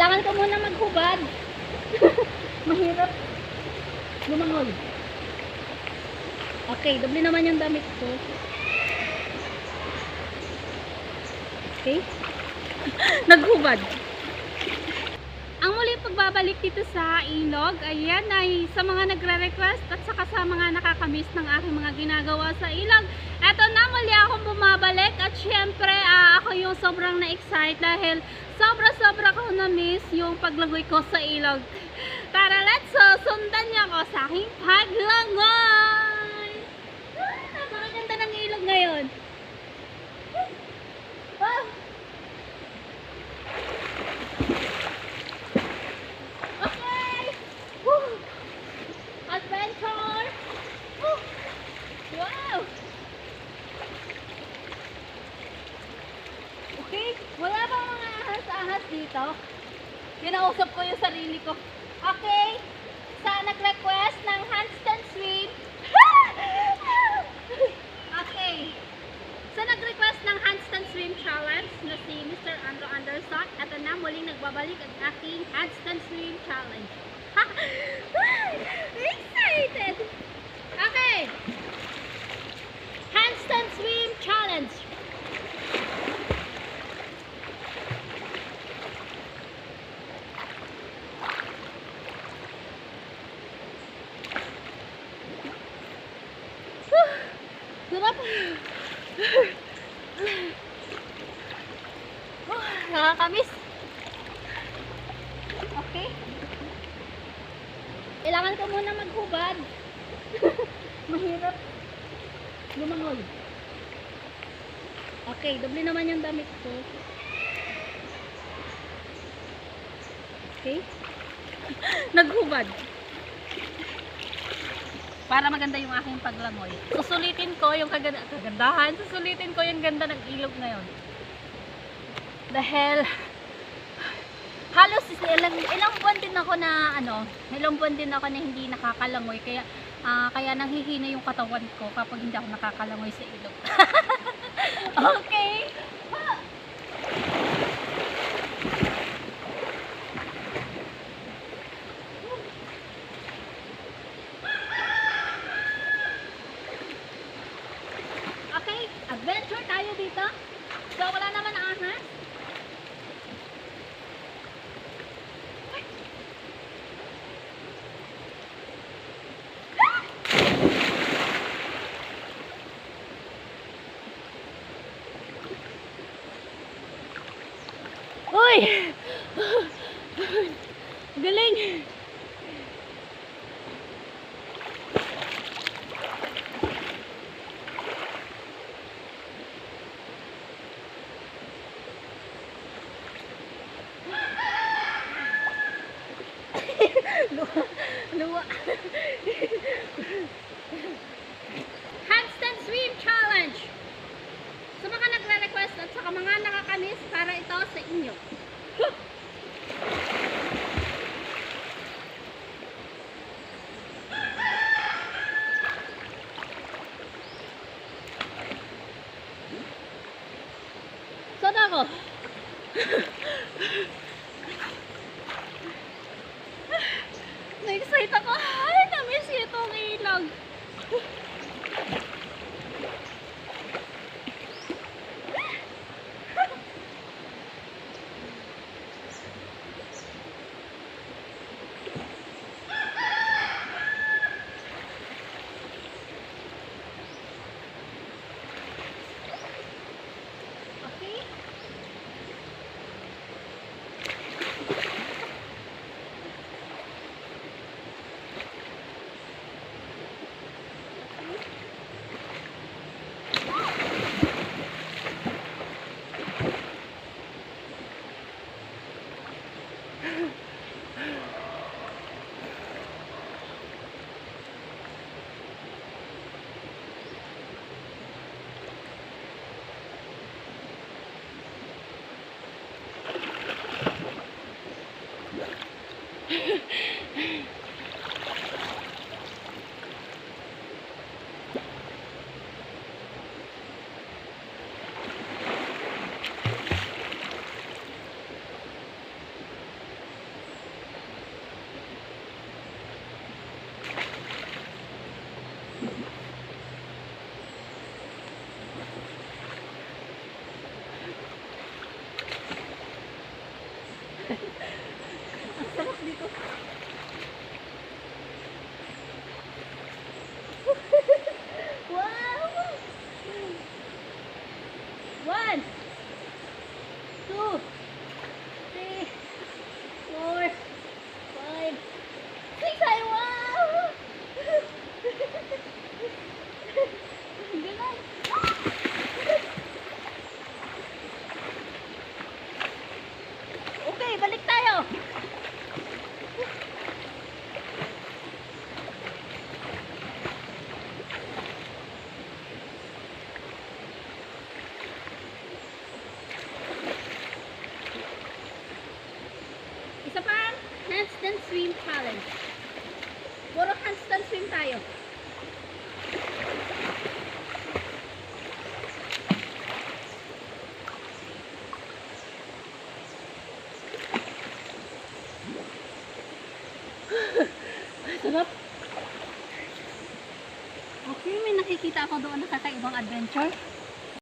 Kailangan ko muna maghubad. Mahirap lumangoy. Okay, doble naman yung damit ko. Okay? Naghubad. Ang muli pagbabalik dito sa ilog, ayan ay sa mga nagre-request at saka sa mga nakakamiss ng aking mga ginagawa sa ilog. Eto na, muli akong bumabalik at syempre ah, ako yung sobrang na-excite dahil sobra-sobra ko na-miss yung paglangoy ko sa ilog. Tara, let's so, sundan niyo ako sa aking paglangoy! Ah, napakaganda ng ilog ngayon. Wow! Okay! Woo! Adventure! Woo! Wow! Okay, wala bang mga ahas-ahas dito? Kinausap ko yung sarili ko. Okay, sa nag-request ng handstand swim. okay. Sa nag-request ng handstand swim challenge na si Mr. Andrew Anderson, ito na muling nagbabalik ang aking handstand swim challenge. Excited! Okay. Handstand swim challenge. Sarap. Oh, nakakamiss. Okay. Kailangan ko muna maghubad. Mahirap lumangoy. Okay, doble naman yung damit ko. Okay? Naghubad. Para maganda yung aking paglangoy. Susulitin ko yung kaganda kagandahan. Susulitin ko yung ganda ng ilog ngayon. Dahil halos ilang, ilang buwan din ako na ano, ilang buwan din ako na hindi nakakalangoy kaya ah, kaya nanghihina yung katawan ko kapag hindi ako nakakalangoy sa ilog. Okay, adventure tayo dito. So wala naman ahas. Uy! Galing! Handstand swim challenge. Sa mga nagre-request at sa mga nakakamis para ito sa inyo. Saan ako? sarap dito. wow! One, two, three, four, five, six. Ay, wow! Ang galing. Okay, balik tayo. Isa pa, handstand swim challenge. Puro handstand swim tayo. Sarap. Okay, may nakikita ako doon na kakaibang adventure.